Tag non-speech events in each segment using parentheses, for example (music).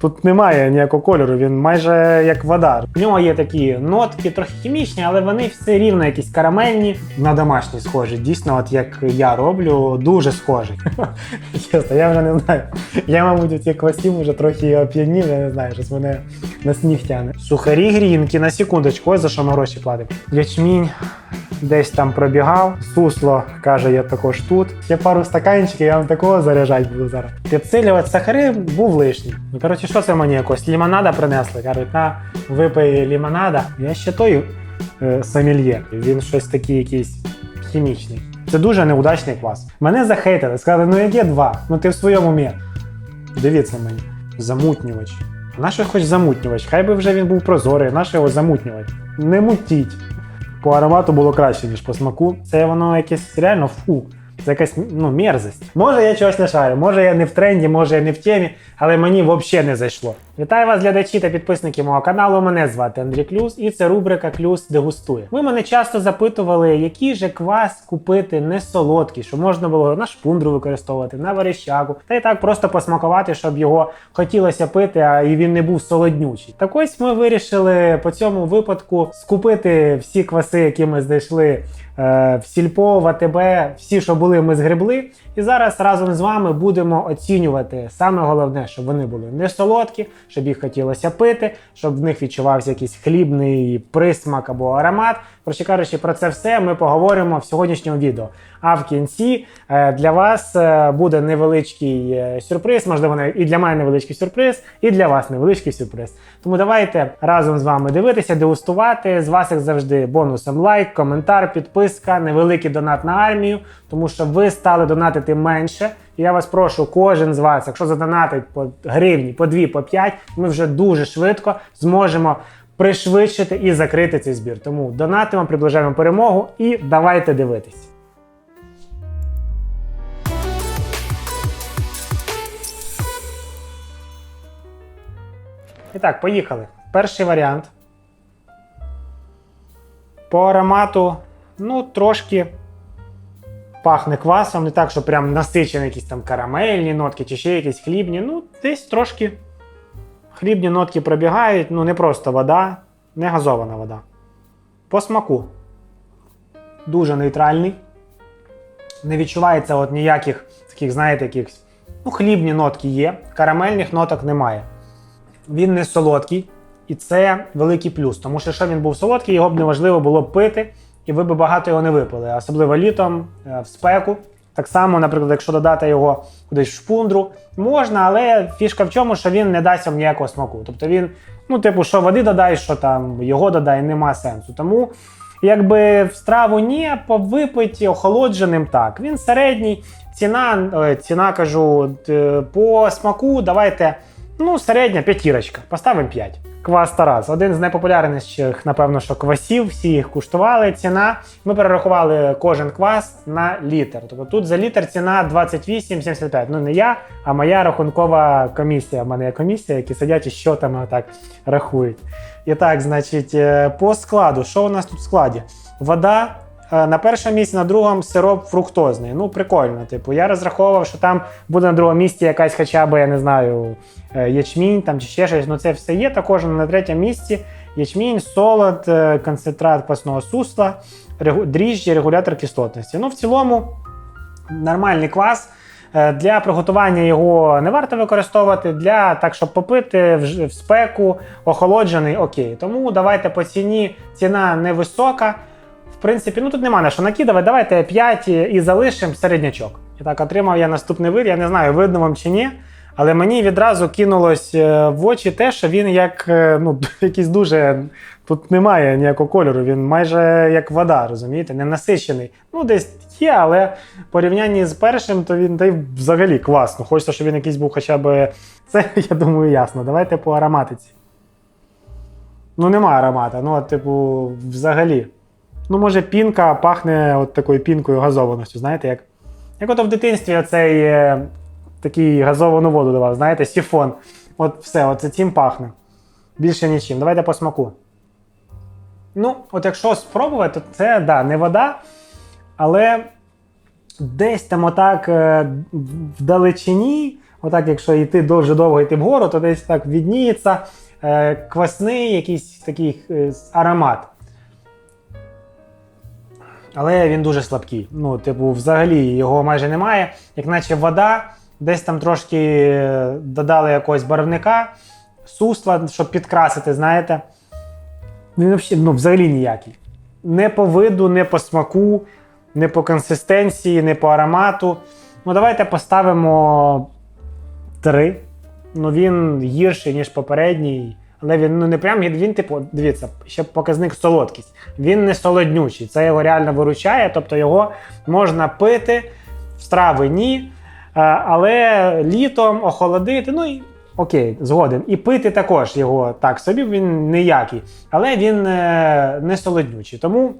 Тут немає ніякого кольору, він майже як вода. В нього є такі нотки, трохи хімічні, але вони все рівно якісь карамельні, на домашні схожі. Дійсно, от як я роблю, дуже схожі. (laughs) Чесно, я вже не знаю. Я, мабуть, у цих квасів вже трохи оп'янів, я не знаю, щось мене на сніг тягне. Сухарі грінки, на секундочку, ось за що ми гроші платимо. Ячмінь десь там пробігав. Сусло каже, я також тут. Ще пару стаканчиків, я вам такого заряджати буду зараз. Підсилювати сахари був лишній. Ну коротше, що це мені якось? Лімонада принесли. Кажуть, на випий лімонада. Я ще той е, сомельє. Він щось такий якийсь хімічний. Це дуже неудачний квас. Мене захейтили, сказали, ну яке два? Ну ти в своєму умі. Дивіться мені. Замутнювач. Наше хоч замутнювач. Хай би вже він був прозорий, наше його замутнювач. Не мутіть. По аромату було краще, ніж по смаку. Це воно якесь реально фу. Це якась ну, мерзость. Може, я чогось не шарю, може я не в тренді, може я не в темі, але мені взагалі не зайшло. Вітаю вас, глядачі та підписники мого каналу. Мене звати Андрій Клюс, і це рубрика Клюс дегустує. Ви мене часто запитували, який же квас купити не солодкий, щоб можна було на шпундру використовувати, на верещаку, та й так просто посмакувати, щоб його хотілося пити, а і він не був солоднючий. Так ось ми вирішили по цьому випадку скупити всі кваси, які ми знайшли в Сільпо, в всі, що були, ми згребли. І зараз разом з вами будемо оцінювати саме головне, щоб вони були не солодкі, щоб їх хотілося пити, щоб в них відчувався якийсь хлібний присмак або аромат. Коротше кажучи, про це все ми поговоримо в сьогоднішньому відео. А в кінці е, для вас е, буде невеличкий е, сюрприз, можливо, і для мене невеличкий сюрприз, і для вас невеличкий сюрприз. Тому давайте разом з вами дивитися, дегустувати. З вас, як завжди, бонусом лайк, коментар, підписка, невеликий донат на армію, тому що ви стали донатити менше. І я вас прошу, кожен з вас, якщо задонатить по гривні, по дві, по п'ять, ми вже дуже швидко зможемо пришвидшити і закрити цей збір. Тому донатимо, приближаємо перемогу і давайте дивитись. І так, поїхали. Перший варіант. По аромату, ну, трошки пахне квасом, не так, що прям насичені якісь там карамельні нотки чи ще якісь хлібні. Ну, десь трошки хлібні нотки пробігають, ну не просто вода, не газована вода. По смаку. Дуже нейтральний. Не відчувається от ніяких таких, знаєте, якихось. Ну, хлібні нотки є, карамельних ноток немає. Він не солодкий, і це великий плюс. Тому що якщо він був солодкий, його б неважливо було б пити, і ви б багато його не випили, особливо літом, е, в спеку. Так само, наприклад, якщо додати його кудись в шпундру, можна, але фішка в чому, що він не дасть вам ніякого смаку. Тобто він, ну, типу, що води додай, що там його додай, нема сенсу. Тому, якби в страву ні, по випиті охолодженим так. Він середній, ціна, е, ціна кажу, по смаку давайте. Ну, середня п'ятірочка. Поставимо 5. Квас Тарас. Один з найпопулярніших, напевно, що квасів, всі їх куштували. Ціна. Ми перерахували кожен квас на літр. Тобто тут за літр ціна 28,75. Ну не я, а моя рахункова комісія. У мене є комісія, які сидять і що там так рахують. І так, значить, е, по складу. Що у нас тут в складі? Вода. Е, На першому місці, на другому сироп фруктозний. Ну, прикольно. Типу, я розраховував, що там буде на другому місці якась хоча б, я не знаю, е, ячмінь там чи ще щось. Ну це все є. Також на третьому місці ячмінь, солод, е, концентрат пасного сусла, дріжджі, регулятор кислотності. Ну, в цілому, нормальний квас. Для приготування його не варто використовувати. Для так, щоб попити в спеку, охолоджений, окей. Тому давайте по ціні. Ціна невисока. В принципі, ну тут нема на що накидувати. Давайте 5 і залишимо середнячок. І так отримав я наступний вид. Я не знаю, видно вам чи ні. Але мені відразу кинулось е, в очі те, що він як е, ну, (laughs) якийсь дуже. Тут немає ніякого кольору, він майже як вода, розумієте, не насичений. Ну, десь є, але в порівнянні з першим, то він та й взагалі класно. Хочеться, щоб він якийсь був хоча б. (laughs) Це, я думаю, ясно. Давайте по ароматиці. Ну, нема аромата. Ну, типу, взагалі. Ну, може, пінка пахне от такою пінкою газованістю, знаєте, як. Як от в дитинстві оцей е, такий газовану воду давав, знаєте, сіфон. От все, оце цим пахне. Більше нічим. Давайте по смаку. Ну, от якщо спробувати, то це да, не вода, але десь там отак е, вдалечині отак, якщо йти дуже довго йти вгору, то десь так відніється е, квасний якийсь такий аромат. Але він дуже слабкий. Ну, типу, взагалі його майже немає. Як наче вода, десь там трошки е, додали якогось барвника, сусла, щоб підкрасити, знаєте. Він взагалі, ну, взагалі ніякий. Не по виду, не по смаку, не по консистенції, не по аромату. Ну, давайте поставимо 3. Ну, він гірший, ніж попередній. Але він ну не прям він, типу, дивіться, ще показник солодкість. Він не солоднючий. Це його реально виручає, тобто його можна пити, в страви ні. Е, Але літом охолодити, ну і окей, згоден. І пити також його так собі, він ніякий. Але він е, не солоднючий. Тому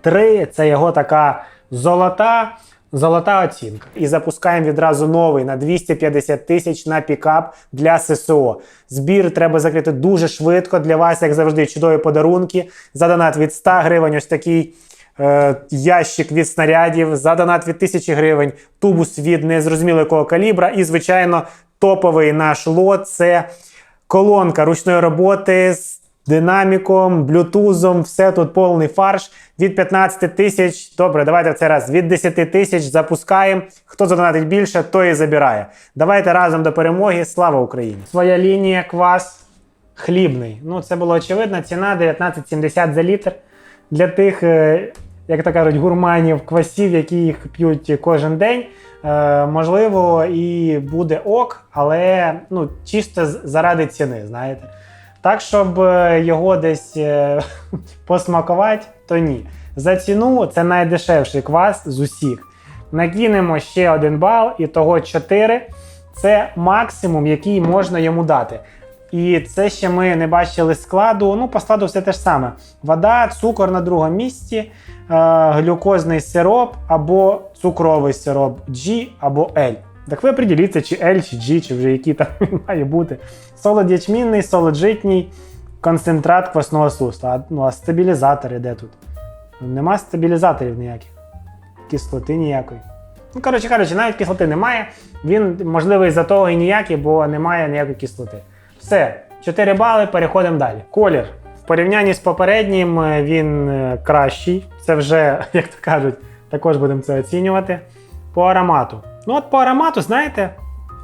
3 це його така золота. Золота оцінка. І запускаємо відразу новий на 250 тисяч на пікап для ССО. Збір треба закрити дуже швидко. Для вас, як завжди, чудові подарунки. За донат від 100 гривень, ось такий е, ящик від снарядів. За донат від 1000 гривень, тубус від незрозуміло якого калібра. І, звичайно, топовий наш лот це колонка ручної роботи з динаміком, блютузом, все тут повний фарш від 15 тисяч. Добре, давайте в цей раз від 10 тисяч запускаємо. Хто задонатить більше, той і забирає. Давайте разом до перемоги. Слава Україні! Своя лінія квас хлібний. Ну, це було очевидно. Ціна 19,70 за літр. Для тих, е, як то кажуть, гурманів квасів, які їх п'ють кожен день. Е, можливо, і буде ок, але ну, чисто заради ціни, знаєте. Так, щоб е, його десь е, (laughs) посмакувати, то ні. За ціну це найдешевший квас з усіх. Накинемо ще один бал, і того 4 це максимум, який можна йому дати. І це ще ми не бачили складу. Ну, по складу все те ж саме: вода, цукор на другому місці, е, глюкозний сироп або цукровий сироп G або L. Так ви приділіться, чи L, чи G, чи вже який там (laughs) має бути. Солод ячмінний, солод житній, концентрат квасного сусла. А, ну, а стабілізатори де тут? Нема стабілізаторів ніяких. Кислоти ніякої. Ну, коротше кажучи, навіть кислоти немає. Він можливий за того і ніякий, бо немає ніякої кислоти. Все, 4 бали, переходимо далі. Колір. В порівнянні з попереднім е, він е, кращий. Це вже, (laughs) як то кажуть, також будемо це оцінювати. По аромату. Ну, от по аромату, знаєте,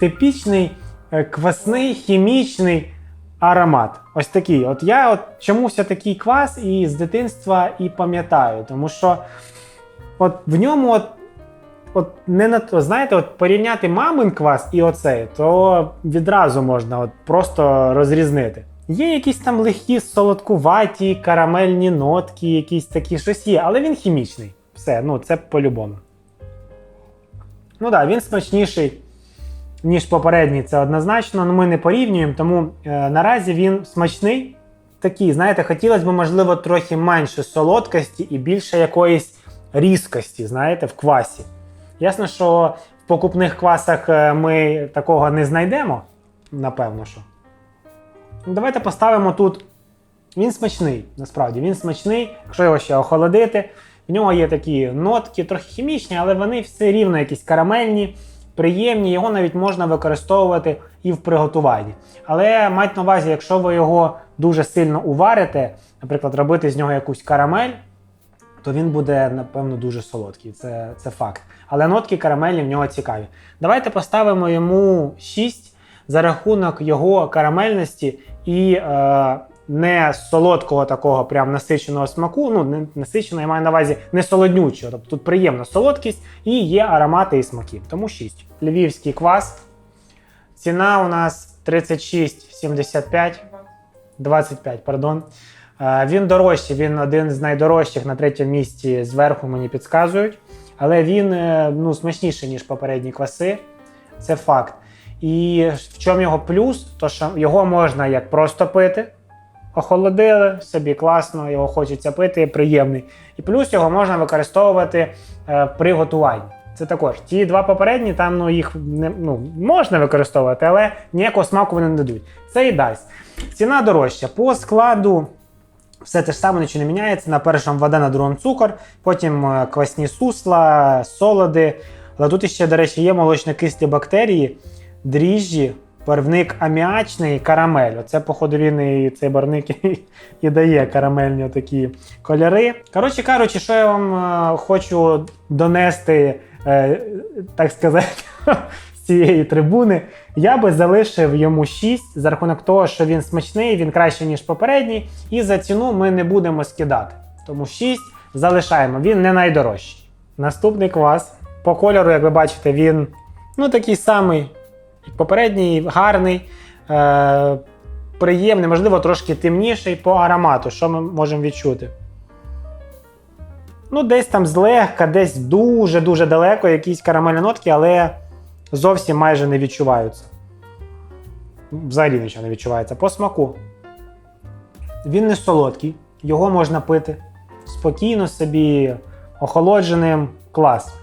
типічний е, квасний хімічний аромат. Ось такий. От я от чомусь такий квас і з дитинства і пам'ятаю, тому що от в ньому от от не на то, знаєте, от порівняти мамин квас і оцей, то відразу можна от просто розрізнити. Є якісь там легкі солодкуваті, карамельні нотки, якісь такі щось є, але він хімічний. Все, ну це по-любому. Ну так, да, він смачніший, ніж попередній, це однозначно. Ну ми не порівнюємо, тому е, наразі він смачний. Такий, знаєте, хотілося б, можливо, трохи менше солодкості і більше якоїсь різкості, знаєте, в квасі. Ясно, що в покупних квасах е, ми такого не знайдемо, напевно що. Ну, Давайте поставимо тут. Він смачний, насправді, він смачний, якщо його ще охолодити. В нього є такі нотки, трохи хімічні, але вони все рівно якісь карамельні, приємні. Його навіть можна використовувати і в приготуванні. Але майте на увазі, якщо ви його дуже сильно уварите, наприклад, робити з нього якусь карамель, то він буде, напевно, дуже солодкий. Це, це факт. Але нотки карамельні в нього цікаві. Давайте поставимо йому 6 за рахунок його карамельності і е, не солодкого такого прям насиченого смаку. Ну, не насиченого, я маю на увазі не солоднючого. Тобто тут приємна солодкість і є аромати і смаки. Тому 6. Львівський квас. Ціна у нас 36,75. 25, пардон. Е, Він дорожчий, він один з найдорожчих на третьому місці зверху мені підказують. Але він е, ну, смачніший, ніж попередні кваси. Це факт. І в чому його плюс? То що його можна як просто пити. Охолодили, собі класно, його хочеться пити, приємний. І плюс його можна використовувати е, при готуванні. Це також. Ті два попередні, там ну, їх не, ну, можна використовувати, але ніякого смаку вони не дадуть. Це і дасть. Ціна дорожча. По складу все те ж саме, нічого не міняється. На першому вода, на другому цукор, потім е, квасні сусла, солоди. Але тут ще, до речі, є молочно-кислі бактерії. дріжджі, барвник аміачний, карамель. Оце, походу, він і цей барвник і, і дає карамельні такі кольори. Коротше кажучи, що я вам е, хочу донести, е, так сказати, (laughs) з цієї трибуни, я би залишив йому 6 за рахунок того, що він смачний, він краще, ніж попередній, і за ціну ми не будемо скидати. Тому 6 залишаємо, він не найдорожчий. Наступний квас. По кольору, як ви бачите, він ну, такий самий, попередній, гарний, е- приємний, можливо, трошки темніший по аромату. Що ми можемо відчути? Ну, десь там злегка, десь дуже-дуже далеко якісь карамельні нотки, але зовсім майже не відчуваються. Взагалі нічого не відчувається. По смаку. Він не солодкий, його можна пити спокійно собі, охолодженим, клас.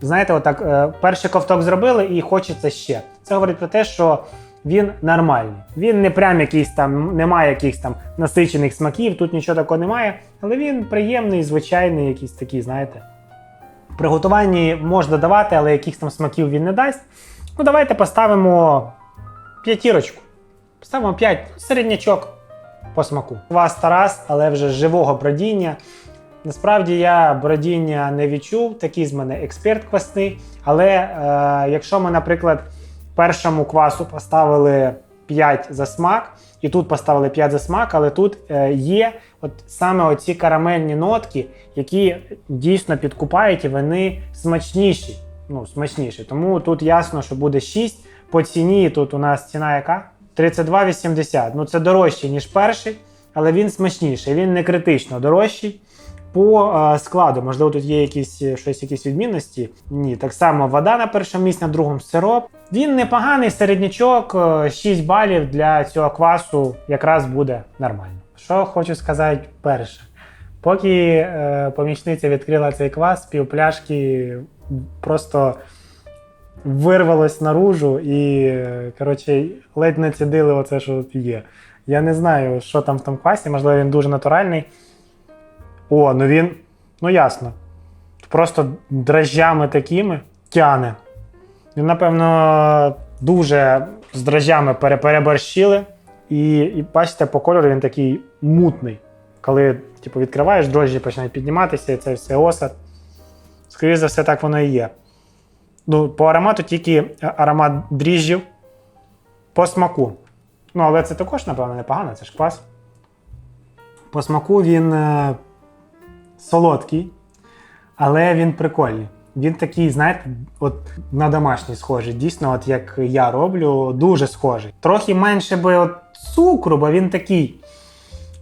Знаєте, отак, е, перший ковток зробили і хочеться ще. Це говорить про те, що він нормальний. Він не прям якийсь там, немає якихось там насичених смаків, тут нічого такого немає, але він приємний, звичайний, якийсь такий, знаєте. Приготуванні можна давати, але якихось там смаків він не дасть. Ну, давайте поставимо п'ятірочку. Поставимо 5 середнячок по смаку. Вас Тарас, але вже живого бродіння. Насправді я бродіння не відчув, такий з мене експерт квасний. Але е, якщо ми, наприклад, першому квасу поставили 5 за смак, і тут поставили 5 за смак, але тут е, є от саме оці карамельні нотки, які дійсно підкупають і вони смачніші. Ну, смачніші. Тому тут ясно, що буде 6. По ціні тут у нас ціна яка? 32,80. Ну це дорожче, ніж перший, але він смачніший, він не критично дорожчий. По е, складу, можливо, тут є якісь е, щось, якісь відмінності. Ні, так само вода на першому місці, на другому сироп. Він непоганий середнячок, е, 6 балів для цього квасу якраз буде нормально. Що хочу сказати перше. Поки е, помічниця відкрила цей квас, пів пляшки просто вирвалось наружу і, е, коротше, ледь не цідили оце, що є. Я не знаю, що там в тому квасі, можливо, він дуже натуральний. О, ну він, ну ясно. Просто дрожжами такими тяне. Він, напевно, дуже з дрожжами переборщили. І, і бачите, по кольору він такий мутний. Коли типу, відкриваєш, дрожжі починають підніматися, і це все осад. Скоріше за все, так воно і є. Ну, по аромату тільки аромат дріжджів. По смаку. Ну, але це також, напевно, непогано, це ж квас. По смаку він е, солодкий, але він прикольний. Він такий, знаєте, от на домашній схожий. Дійсно, от як я роблю, дуже схожий. Трохи менше би от цукру, бо він такий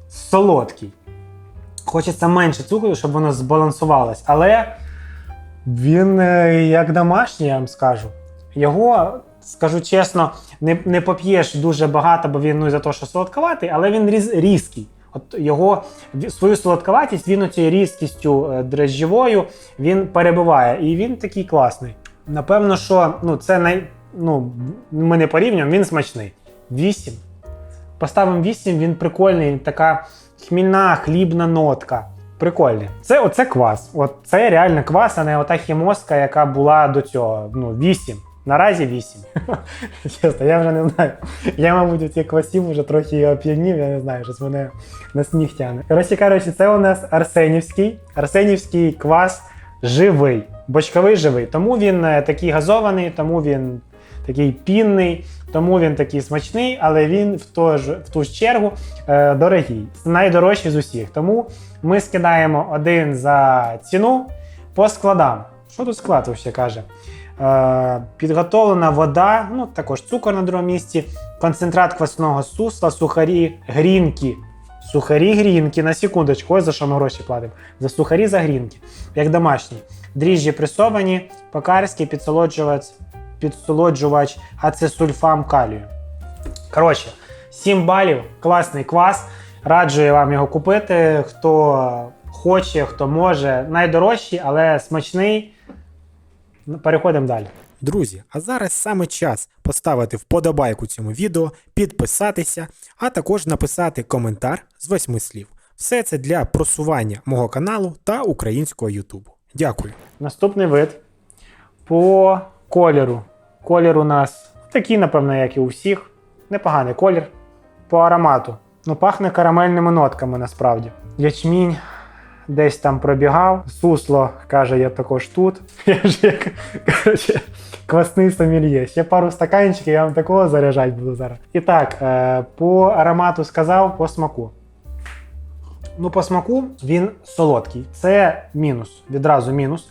солодкий. Хочеться менше цукру, щоб воно збалансувалось. Але він е, як домашній, я вам скажу. Його, скажу чесно, не, не поп'єш дуже багато, бо він ну, за те, що солодковатий, але він різ, різкий. От його свою солодковатість він цією різкістю е, дрожжєвою він перебиває. І він такий класний. Напевно, що ну, це най, ну, ми не порівнюємо, він смачний. 8. Поставимо 8, він прикольний, така хмільна, хлібна нотка. Прикольний. Це оце квас. От це реально квас, а не ота хімоска, яка була до цього. Ну, 8. Наразі 8. (laughs) Чесно, я вже не знаю. Я, мабуть, у цих квасів вже трохи оп'янів, я не знаю, щось мене на сніг тягне. Коротше кажучи, це у нас Арсенівський. Арсенівський квас живий, бочковий живий. Тому він е, такий газований, тому він такий пінний, тому він такий смачний, але він в, то ж, в ту ж чергу е, дорогий. Найдорожчий з усіх. Тому ми скидаємо один за ціну по складам. Що тут склад ще каже? Е, підготовлена вода, ну також цукор на другому місці, концентрат квасного сусла, сухарі грінки. Сухарі грінки, на секундочку, ось за що ми гроші платимо. За сухарі за грінки, як домашні. Дріжджі пресовані, покарський підсолоджувач, підсолоджувач ацесульфам калію. Коротше, 7 балів, класний квас. Раджу я вам його купити. Хто хоче, хто може. Найдорожчий, але смачний. Ну, Переходимо далі. Друзі, а зараз саме час поставити вподобайку цьому відео, підписатися, а також написати коментар з восьми слів. Все це для просування мого каналу та українського Ютубу. Дякую. Наступний вид по кольору. Колір у нас такий, напевно, як і у всіх. Непоганий колір по аромату. Ну, пахне карамельними нотками насправді. Ячмінь десь там пробігав. Сусло, каже, я також тут. (laughs) Я ж як коротше, квасний сомельє. Ще пару стаканчиків, я вам такого заряджати буду зараз. І так, е, по аромату сказав, по смаку. Ну, по смаку він солодкий. Це мінус, відразу мінус.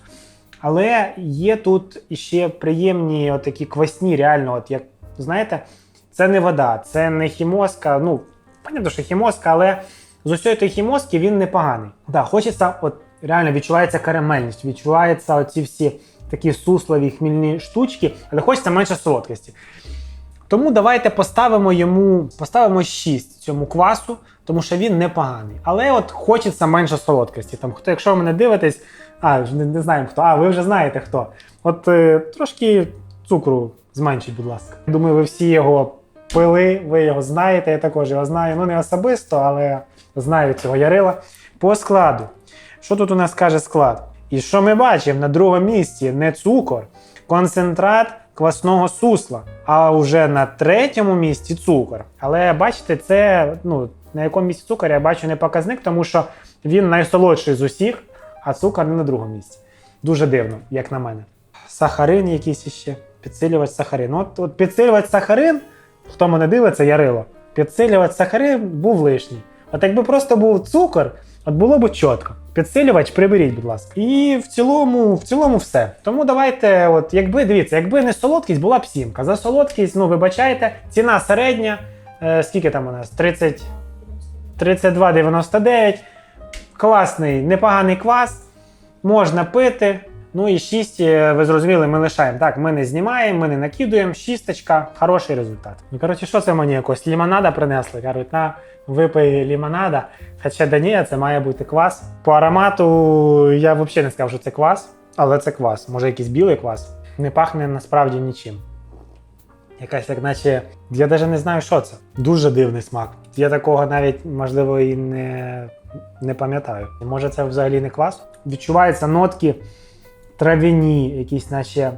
Але є тут іще приємні отакі квасні, реально, от як знаєте, це не вода, це не хімоска. Ну, понятно, що хімоска, але з усієї тої хімоски він непоганий. Да, хочеться, от реально відчувається карамельність, відчуваються оці всі такі суслові хмільні штучки, але хочеться менше солодкості. Тому давайте поставимо йому поставимо 6 цьому квасу, тому що він непоганий. Але от хочеться менше солодкості. Там, хто, якщо ви мене дивитесь, а не, не знаємо хто, а ви вже знаєте хто. От е, трошки цукру зменшіть, будь ласка. Думаю, ви всі його пили, ви його знаєте, я також його знаю. Ну не особисто, але знаю цього Ярила. По складу. Що тут у нас каже склад? І що ми бачимо на другому місці не цукор, концентрат квасного сусла, а вже на третьому місці цукор. Але бачите, це ну, на якому місці цукор я бачу не показник, тому що він найсолодший з усіх, а цукор не на другому місці. Дуже дивно, як на мене. Сахарин якийсь іще. Підсилювач сахарин. От, от підсилювач сахарин, хто мене дивиться, ярило. Підсилювач сахарин був лишній. От якби просто був цукор, от було б чітко. Підсилювач приберіть, будь ласка. І в цілому, в цілому все. Тому давайте, от якби дивіться, якби не солодкість, була б сімка. За солодкість, ну вибачайте, ціна середня. Е, скільки там у нас? 30, 32,99. Класний, непоганий квас. Можна пити. Ну і 6, ви зрозуміли, ми лишаємо. Так, ми не знімаємо, ми не накидуємо. Шісточка, хороший результат. Ну, коротше, що це мені якось? Лімонада принесли. Кажуть, на випий лімонада. Хоча да ні, це має бути квас. По аромату я взагалі не сказав, що це квас, але це квас. Може, якийсь білий квас. Не пахне насправді нічим. Якась, як наче. Я навіть не знаю, що це. Дуже дивний смак. Я такого навіть, можливо, і не, не пам'ятаю. Може, це взагалі не квас? Відчуваються нотки трав'яні, якісь, наче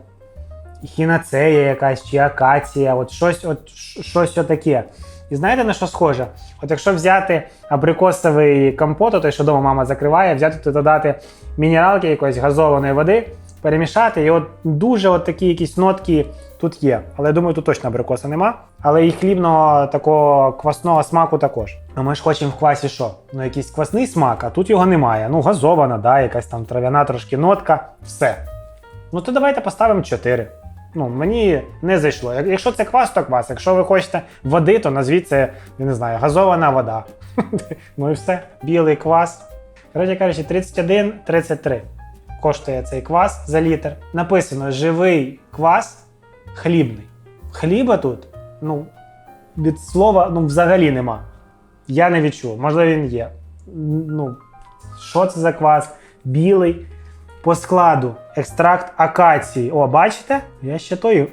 хінацея якась чи акація, от щось, от щось таке. І знаєте на що схоже? От якщо взяти абрикосовий компот, той, що вдома мама закриває, взяти то додати мінералки якоїсь газованої води, перемішати, і от дуже от такі якісь нотки тут є. Але я думаю, тут точно абрикоса нема. Але і хлібного такого квасного смаку також. А ми ж хочемо в квасі що? Ну, якийсь квасний смак, а тут його немає. Ну, газована, да, якась там трав'яна трошки нотка, все. Ну то давайте поставимо 4. Ну, мені не зайшло. Якщо це квас, то квас. Якщо ви хочете води, то назвіть це, я не знаю, газована вода. (laughs) ну і все. Білий квас. Коротше кажучи, 31,33 коштує цей квас за літр. Написано живий квас хлібний. Хліба тут, ну, від слова, ну, взагалі нема. Я не відчув. Можливо, він є. Ну, що це за квас? Білий. По складу екстракт акації. О, бачите? Я ще той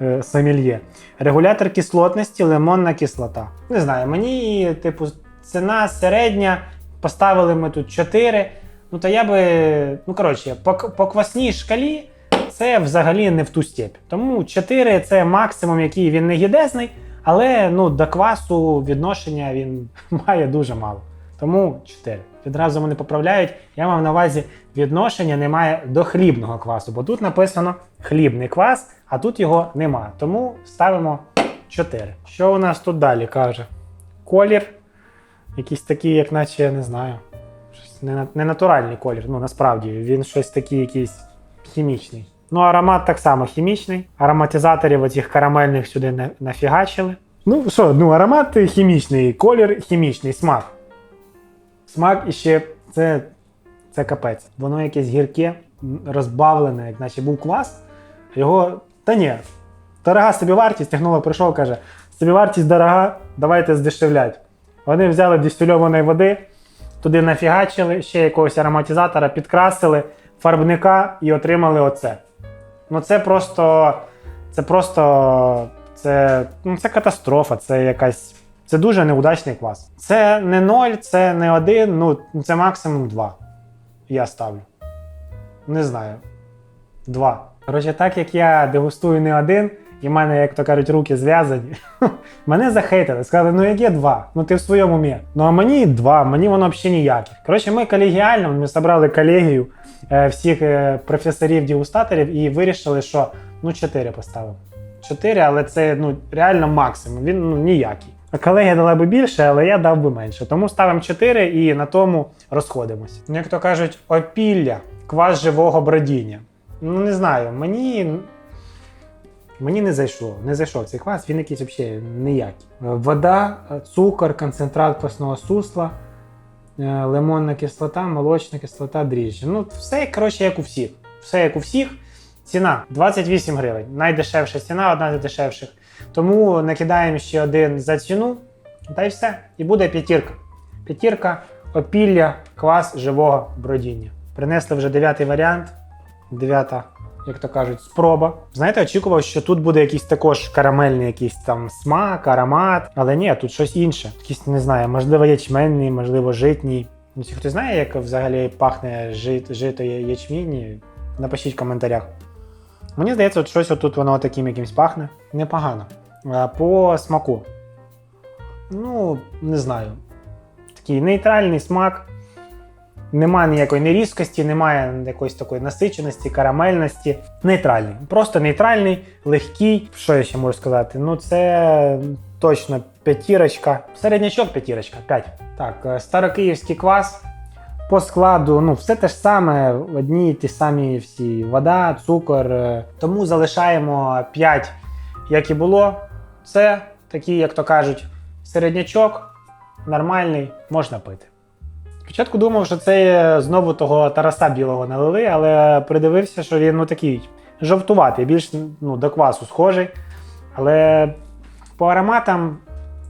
е, сомельє. Регулятор кислотності, лимонна кислота. Не знаю, мені, типу, ціна середня. Поставили ми тут 4. Ну, то я би. Ну, коротше, по, по квасній шкалі це взагалі не в ту степь. Тому 4 це максимум, який він не гідезний, але ну, до квасу відношення він (laughs) має дуже мало. Тому 4. Відразу мене поправляють. Я мав на увазі відношення немає до хлібного квасу, бо тут написано хлібний квас, а тут його нема. Тому ставимо 4. Що у нас тут далі каже? Колір. Якийсь такий, як наче я не знаю. Щось не, на- не натуральний колір. Ну насправді він щось такий якийсь хімічний. Ну, аромат так само хімічний. Ароматизаторів оцих карамельних сюди на- нафігачили. Ну що, ну аромат хімічний, колір хімічний, смак. Смак іще це, це капець. Воно якесь гірке, розбавлене, як наче був квас. Його. Та ні. Дорога собівартість, технолог прийшов, каже: собівартість дорога, давайте здешевлять. Вони взяли дистильованої води, туди нафігачили, ще якогось ароматизатора, підкрасили, фарбника і отримали оце. Ну це просто. Це просто. Це, ну, це катастрофа, це якась. Це дуже неудачний квас. Це не 0, це не 1, ну це максимум 2. Я ставлю. Не знаю. 2. Коротше, так як я дегустую не один, і в мене, як то кажуть, руки зв'язані. (laughs) Мене захейтили, сказали, ну яке два? Ну ти в своєму умі. Ну а мені два, мені воно взагалі ніяких. Коротше, ми колегіально, ми зібрали колегію всіх е, професорів дегустаторів і вирішили, що ну 4 поставимо. 4, але це ну реально максимум. Він ну ніякий. А Колегія дала би більше, але я дав би менше. Тому ставимо 4 і на тому розходимося. Ну, як то кажуть, опілля, квас живого бродіння. Ну не знаю, мені. Мені не зайшло. Не зайшов цей квас, він якийсь взагалі ніякий. Е, Вода, е, цукор, концентрат квасного сусла, е, лимонна кислота, молочна кислота, дріжджі. Ну, все, коротше, як у всіх. Все як у всіх. Ціна 28 гривень. Найдешевша ціна, одна з дешевших. Тому накидаємо ще один за ціну, та й все. І буде п'ятірка. П'ятірка, опілля, квас живого бродіння. Принесли вже дев'ятий варіант. Дев'ята, як то кажуть, спроба. Знаєте, очікував, що тут буде якийсь також карамельний якийсь там смак, аромат. Але ні, тут щось інше. Якийсь, не знаю, можливо, ячменний, можливо, житній. Ну, хто знає, як взагалі пахне жит, жито я- ячмінь, напишіть в коментарях. Мені здається, от щось отут воно таким якимсь пахне. Непогано. По смаку. Ну, не знаю. Такий нейтральний смак. Немає ніякої нерізкості, немає якоїсь такої насиченості, карамельності. Нейтральний. Просто нейтральний, легкий. Що я ще можу сказати? Ну, це точно п'ятірочка. Середнячок п'ятірочка, 5. Так, е, старокиївський квас. По складу, ну, все те ж саме, одні ті самі всі вода, цукор. е, Тому залишаємо 5, як і було. Це такий, як то кажуть, середнячок, нормальний, можна пити. Спочатку думав, що це знову того Тараса білого налили, але придивився, що він ну, такий жовтуватий, більш ну, до квасу схожий. Але по ароматам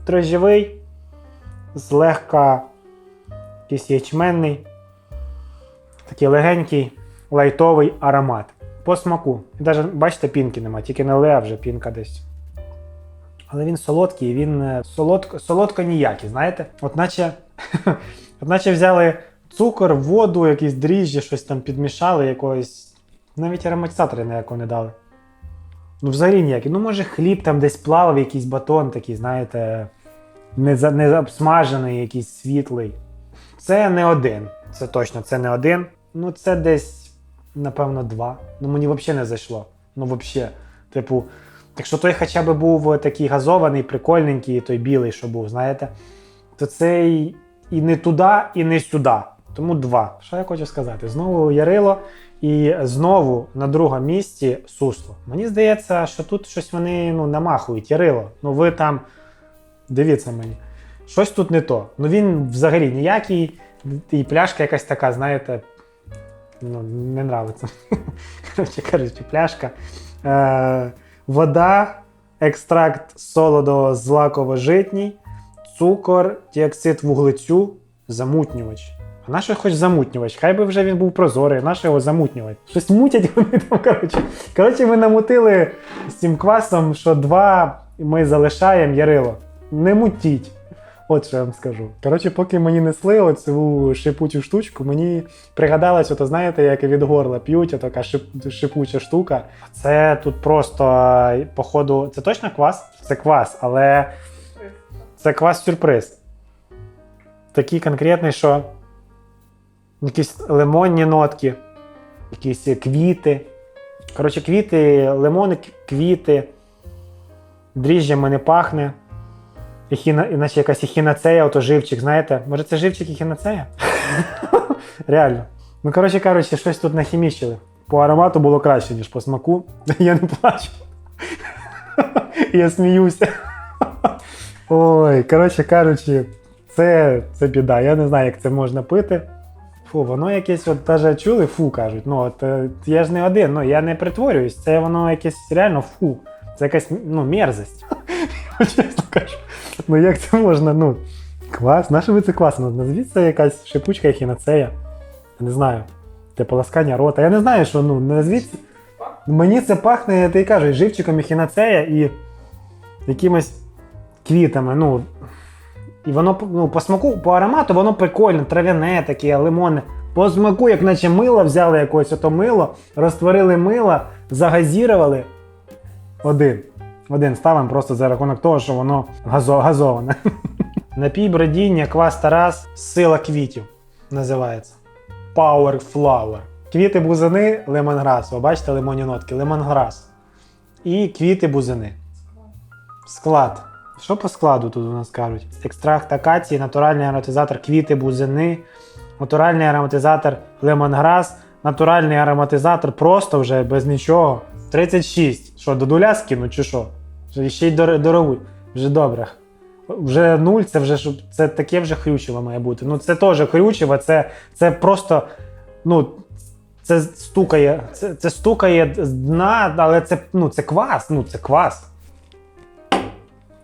дрожжєвий, злегка якийсь ячменний, такий легенький, лайтовий аромат. По смаку. Навіть, бачите, пінки нема, тільки налили, а вже пінка десь. Але він солодкий, він е, солодко, солодко ніякий, знаєте? От наче, от наче взяли цукор, воду, якісь дріжджі, щось там підмішали, якогось. Навіть ароматизатори ніякого не дали. Ну, взагалі ніякий. Ну, може, хліб там десь плавав, якийсь батон такий, знаєте, не, за, обсмажений, якийсь світлий. Це не один. Це точно, це не один. Ну, це десь, напевно, два. Ну, мені взагалі не зайшло. Ну, взагалі. Типу, якщо той хоча б був такий газований, прикольненький, той білий, що був, знаєте, то цей і не туди, і не сюди. Тому два. Що я хочу сказати? Знову Ярило і знову на другому місці сусло. Мені здається, що тут щось вони ну, намахують. Ярило. Ну ви там дивіться мені. Щось тут не то. Ну він взагалі ніякий, і пляшка якась така, знаєте, ну, не нравиться. (laughs) Коротше кажучи, пляшка. Е, вода, екстракт солодового злаково-житній, цукор, діоксид вуглецю, замутнювач. А наш хоч замутнювач? Хай би вже він був прозорий, наш його замутнювати. Щось мутять вони там, коротше. Коротше, ми намутили з цим квасом, що два ми залишаємо ярило. Не мутіть. От що я вам скажу. Коротше, поки мені несли оцю шипучу штучку, мені пригадалось, ото знаєте, як від горла п'ють, така шип, шипуча штука. Це тут просто, походу, це точно квас? Це квас, але це квас-сюрприз. Такий конкретний, що якісь лимонні нотки, якісь квіти. Коротше, квіти, лимони, квіти, дріжджами не пахне. Ехіна, іначе якась ехінацея, ото живчик, знаєте? Може це живчик ехінацея? (laughs) Реально. Ну, коротше кажучи, щось тут нахімічили. По аромату було краще, ніж по смаку. (laughs) Я не плачу. (laughs) Я сміюся. Ой, коротше кажучи, це, це біда. Я не знаю, як це можна пити. Фу, воно якесь, от даже чули, фу кажуть. Ну, от е, я ж не один, ну я не притворююсь, це воно якесь реально фу. Це якась ну, мерзость. (laughs) Чесно кажу. Ну як це можна? Ну, квас, на що ви це квас? Ну, назвіть це якась шипучка ехінацея. Я не знаю. Те полоскання рота. Я не знаю, що ну, назвіть. Мені це пахне, я тобі кажу, живчиком ехінацея і якимось квітами. Ну, і воно ну, по смаку, по аромату, воно прикольне, трав'яне таке, лимонне. По смаку, як наче мило взяли якось ото мило, розтворили мило, загазірували. Один. Один ставимо просто за рахунок того, що воно газо, газоване. (laughs) Напій бродіння квас Тарас сила квітів називається. Power Flower. Квіти бузини лемонграс. Ви бачите лимонні нотки, лемонграс. І квіти бузини. Склад. Що по складу тут у нас кажуть? Екстракт акації, натуральний ароматизатор квіти бузини, натуральний ароматизатор лемонграс, натуральний ароматизатор просто вже без нічого. 36. Що, до нуля скину чи що? Ще й дорогу. Вже добре. Вже нуль, це вже це таке вже хрючево має бути. Ну це теж хрючево, це, це просто. Ну, це стукає, це, це стукає з дна, але це, ну, це квас. Ну, це квас.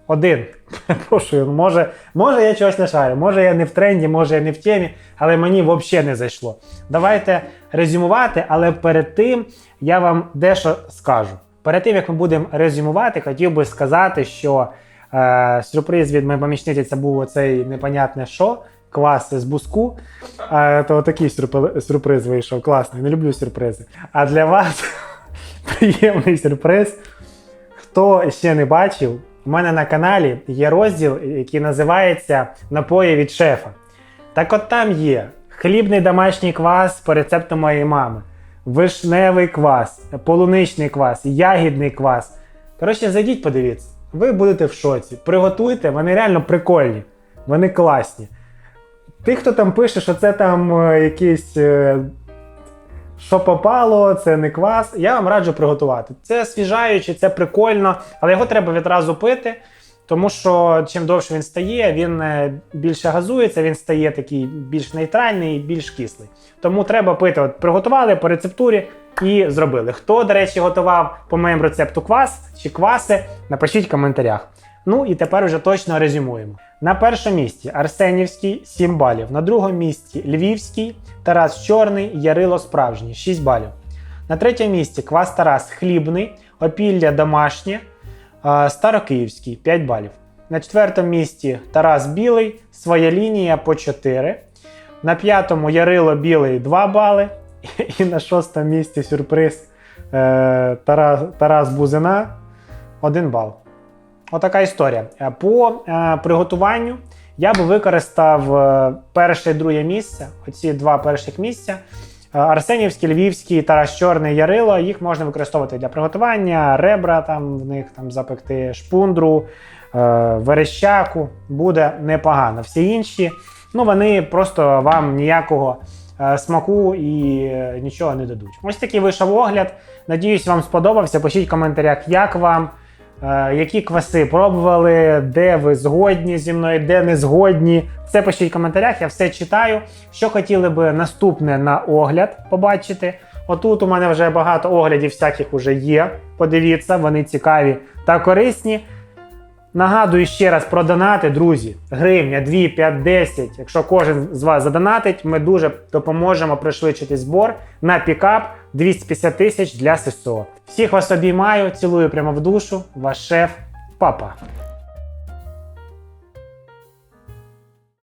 Один. (laughs) Перепрошую, може, може я чогось не шарю, може я не в тренді, може я не в темі, але мені взагалі не зайшло. Давайте резюмувати, але перед тим я вам дещо скажу. Перед тим, як ми будемо резюмувати, хотів би сказати, що е, сюрприз від моєї помічниці це був оцей непонятне що, квас з буску. Е, то такий сюрпри- сюрприз вийшов. Класний, не люблю сюрпризи. А для вас (laughs) приємний сюрприз. Хто ще не бачив, у мене на каналі є розділ, який називається Напої від шефа. Так от там є хлібний домашній квас по рецепту моєї мами, вишневий квас, полуничний квас, ягідний квас. Коротше, зайдіть, подивіться. Ви будете в шоці. Приготуйте, вони реально прикольні, вони класні. Тих, хто там пише, що це там е, якісь. Що попало, це не квас. Я вам раджу приготувати. Це освіжаюче, це прикольно, але його треба відразу пити, тому що чим довше він стає, він е, більше газується, він стає такий більш нейтральний, більш кислий. Тому треба пити. От приготували по рецептурі і зробили. Хто, до речі, готував по моєму рецепту квас чи кваси, напишіть в коментарях. Ну і тепер вже точно резюмуємо. На першому місці Арсенівський 7 балів. На другому місці Львівський, Тарас Чорний, Ярило Справжній 6 балів. На третьому місці Квас Тарас Хлібний, Опілля Домашнє, Старокиївський 5 балів. На четвертому місці Тарас Білий, Своя лінія по 4. На п'ятому Ярило Білий 2 бали. (laughs) І на шостому місці сюрприз е, Тарас Бузина 1 бал. Отака історія. Е, По е, приготуванню я би використав е, перше і друге місце, оці два перших місця. Арсенівський, Львівський, Тарас Чорний, Ярило. Їх можна використовувати для приготування, ребра там в них там запекти, шпундру, верещаку. Буде непогано. Всі інші, ну вони просто вам ніякого смаку і нічого не дадуть. Ось такий вийшов огляд. Надіюсь, вам сподобався. Пишіть в коментарях, як вам. Е, Які кваси пробували, де ви згодні зі мною, де не згодні. Все пишіть в коментарях, я все читаю. Що хотіли би наступне на огляд побачити. Отут у мене вже багато оглядів всяких уже є. Подивіться, вони цікаві та корисні. Нагадую ще раз про донати, друзі. Гривня, 2, 5, 10. Якщо кожен з вас задонатить, ми дуже допоможемо пришвидшити збор на пікап 250 тисяч для ССО. Всіх вас обіймаю, цілую прямо в душу. Ваш шеф, папа.